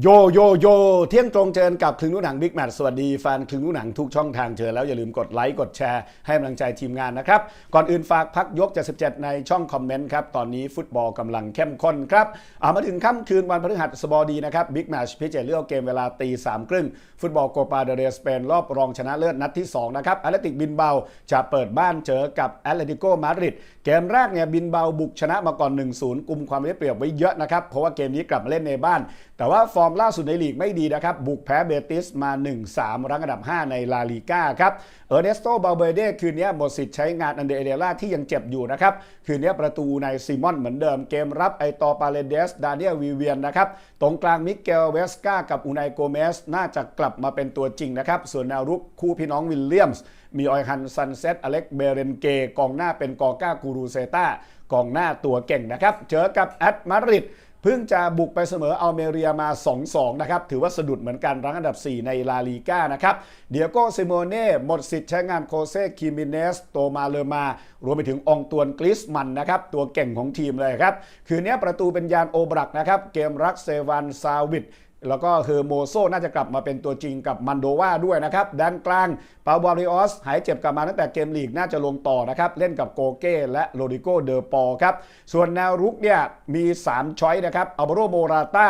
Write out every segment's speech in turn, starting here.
โยโยโยเที่ยงตรงเจอกับคลึงลูกหนังบิ๊กแมทสวัสดีแฟนคลึงลูกหนังทุกช่องทางเจอแล้วอย่าลืมกดไลค์กดแชร์ให้กำลังใจทีมงานนะครับ ก่อนอื่นฝากพักยก77ในช่องคอมเมนต์ครับ ตอนนี้ฟุตบอลกำลังเข้มข้นครับเอามาถึงค่ำคืนวันพฤหัสบดีนะครับบิ๊กแมทพิจเจเลือกเกมเวลาตีสามครึ่งฟุตบอลโกปาเดเรสเปนรอบรองชนะเลิศนัดที่2นะครับแอตเลติกบินเบาจะเปิดบ้านเจอกับแอตเลติโกมาดริดเกมแรกเนี่ยบินเบาบุกชนะมาก่อน 1-0กุมความได้เปรียบไว้เยอะนะครับเพราะว่าเกมนี้กลับมาเล่นในบ้าน แต่ว่าฟอร์มล่าสุดในลีกไม่ดีนะครับ บุกแพ้เบติสมา 1-3 รั้งอันดับ 5 ในลาลีกาครับเออร์เนสโตบาเบเดคืนนี้หมดสิทธิ์ใช้งานอันเดเอเดล่าที่ยังเจ็บอยู่นะครับ คืนนี้ประตูในซีมอนเหมือนเดิมเกมรับไอตอปาเลเดส ดาเนียลวีเวียนนะครับ ตรงกลางมิเกลเวสกากับอูไนโกเมส น่าจะกลับมาเป็นตัวจริงนะครับ ส่วนแนวรุกคู่พี่น้องวิลเลียมส์มีออยฮันซันเซตอเล็กเบเรนเกกองหน้าเป็นกอก้ากูรูเซตากองหน้าตัวเก่งนะครับ เจอกับแอตมาริด เพิ่งจะบุกไปเสมออัลเมเรียมา 2-2 นะครับ ถือว่าสะดุดเหมือนกันรั้งอันดับ 4 ในลาลีก้านะครับ เดียโกซิโมเน่ หมดสิทธิ์ใช้งานโคเซคิมิเนส โตมาเลมา รวมไปถึงองตวนกลิสมันนะครับ ตัวเก่งของทีมเลยครับ คืนนี้ประตูเป็นยานโอบรักนะครับ เกมรักเซวันซาวิด แล้วก็คือโมโซน่าจะกลับมาเป็นตัวจริงกับมันโดวาด้วยนะครับด้านกลางปาบาริออสหายเจ็บกลับมาตั้งแต่เกมลีกน่าจะลงต่อนะครับ เล่นกับโกเก้และโรดิโกเดอปอครับ ส่วนแนวรุกเนี่ยมี 3 ช้อยนะครับอัลบโรโมราตา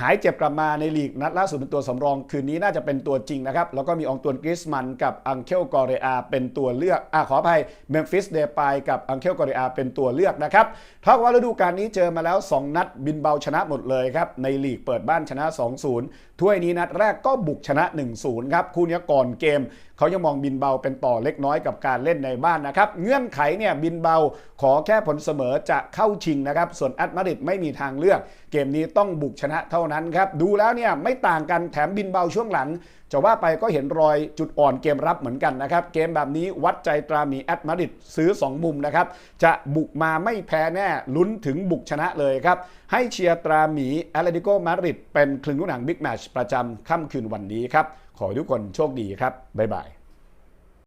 หายเจ็บกลับมาในลีกนัดล่าสุดเป็นตัวสำรอง คืนนี้น่าจะเป็นตัวจริงนะครับ แล้วก็มีองตวนกริสมันกับอังเคลกอเรอาเป็นตัวเลือกอะขออภัยเมมฟิสเดปายกับอังเคลกอเรอาเป็นตัวเลือกนะครับเท่ากับว่าฤดูกาลนี้เจอมาแล้ว 2 นัดบินเบาชนะหมดเลยครับ ในลีกเปิดบ้านชนะ 2-0 ถ้วยนี้นัดแรกก็บุกชนะ 1-0 ครับ คู่นี้ก่อนเกม เขายังมองบินเบาเป็นต่อเล็กน้อยกับการเล่นในบ้านนะครับเงื่อนไขเนี่ยบินเบาขอแค่ผลเสมอจะเข้าชิงนะครับส่วนแอตมาริดไม่มีทางเลือก เกมนี้ต้องบุกชนะเท่านั้นครับ ดูแล้วเนี่ยไม่ต่างกันแถมบินเบาช่วงหลัง จะว่าไปก็เห็นรอยจุดอ่อนเกมรับเหมือนกันนะครับ เกมแบบนี้วัดใจตราหมีแอตมาดริดซื้อ 2 มุมนะครับ จะบุกมาไม่แพ้แน่ลุ้นถึงบุกชนะเลยครับ ให้เชียร์ตราหมีแอตเลติโกมาดริดเป็นคลึงลูกหนังบิ๊กแมชประจำค่ำคืนวันนี้ครับ ขอให้ทุกคนโชคดีครับบ๊ายบาย